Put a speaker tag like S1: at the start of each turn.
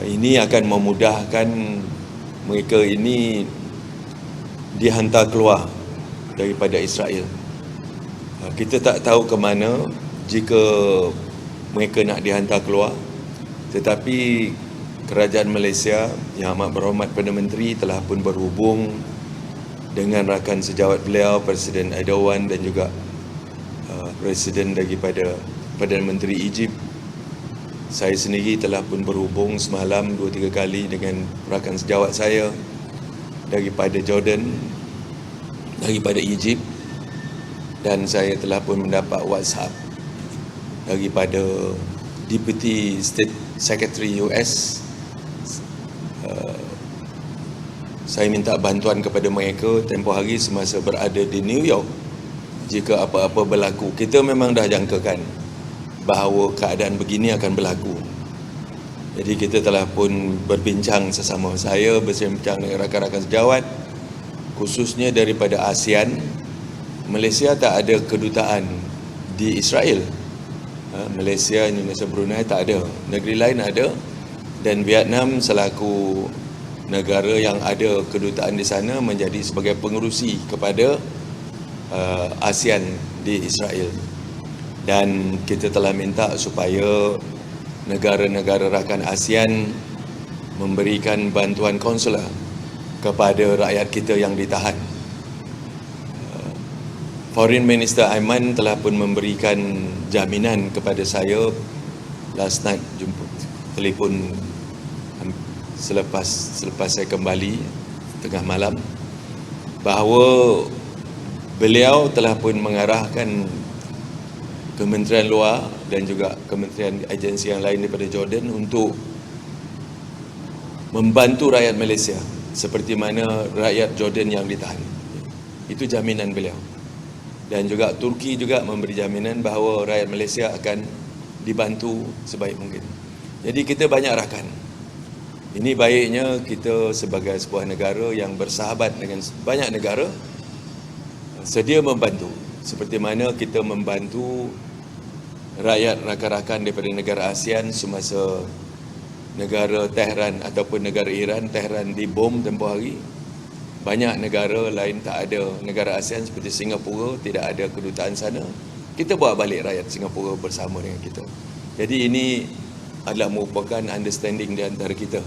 S1: Uh, ini akan memudahkan mereka ini dihantar keluar daripada Israel. Uh, kita tak tahu ke mana jika mereka nak dihantar keluar tetapi kerajaan Malaysia yang amat berhormat Perdana Menteri telah pun berhubung dengan rakan sejawat beliau Presiden Erdogan dan juga uh, Presiden daripada Perdana Menteri Egypt saya sendiri telah pun berhubung semalam dua tiga kali dengan rakan sejawat saya daripada Jordan daripada Egypt dan saya telah pun mendapat WhatsApp daripada Deputy State Secretary US uh, saya minta bantuan kepada mereka tempoh hari semasa berada di New York. Jika apa-apa berlaku kita memang dah jangkakan bahawa keadaan begini akan berlaku. Jadi kita telah pun berbincang sesama. Saya berbincang dengan rakan-rakan sejawat khususnya daripada ASEAN. Malaysia tak ada kedutaan di Israel. Ha, Malaysia, Indonesia, Brunei tak ada. Negeri lain ada. Dan Vietnam selaku negara yang ada kedutaan di sana menjadi sebagai pengerusi kepada uh, ASEAN di Israel dan kita telah minta supaya negara-negara rakan ASEAN memberikan bantuan konsular kepada rakyat kita yang ditahan. Uh, Foreign Minister Aiman telah pun memberikan jaminan kepada saya last night jumpa telefon selepas selepas saya kembali tengah malam bahawa beliau telah pun mengarahkan Kementerian Luar dan juga kementerian agensi yang lain daripada Jordan untuk membantu rakyat Malaysia seperti mana rakyat Jordan yang ditahan. Itu jaminan beliau. Dan juga Turki juga memberi jaminan bahawa rakyat Malaysia akan dibantu sebaik mungkin. Jadi kita banyak rakan. Ini baiknya kita sebagai sebuah negara yang bersahabat dengan banyak negara sedia membantu seperti mana kita membantu rakyat rakan-rakan daripada negara ASEAN semasa negara Tehran ataupun negara Iran Tehran dibom tempoh hari. Banyak negara lain tak ada negara ASEAN seperti Singapura tidak ada kedutaan sana. Kita bawa balik rakyat Singapura bersama dengan kita. Jadi ini adalah merupakan understanding di antara kita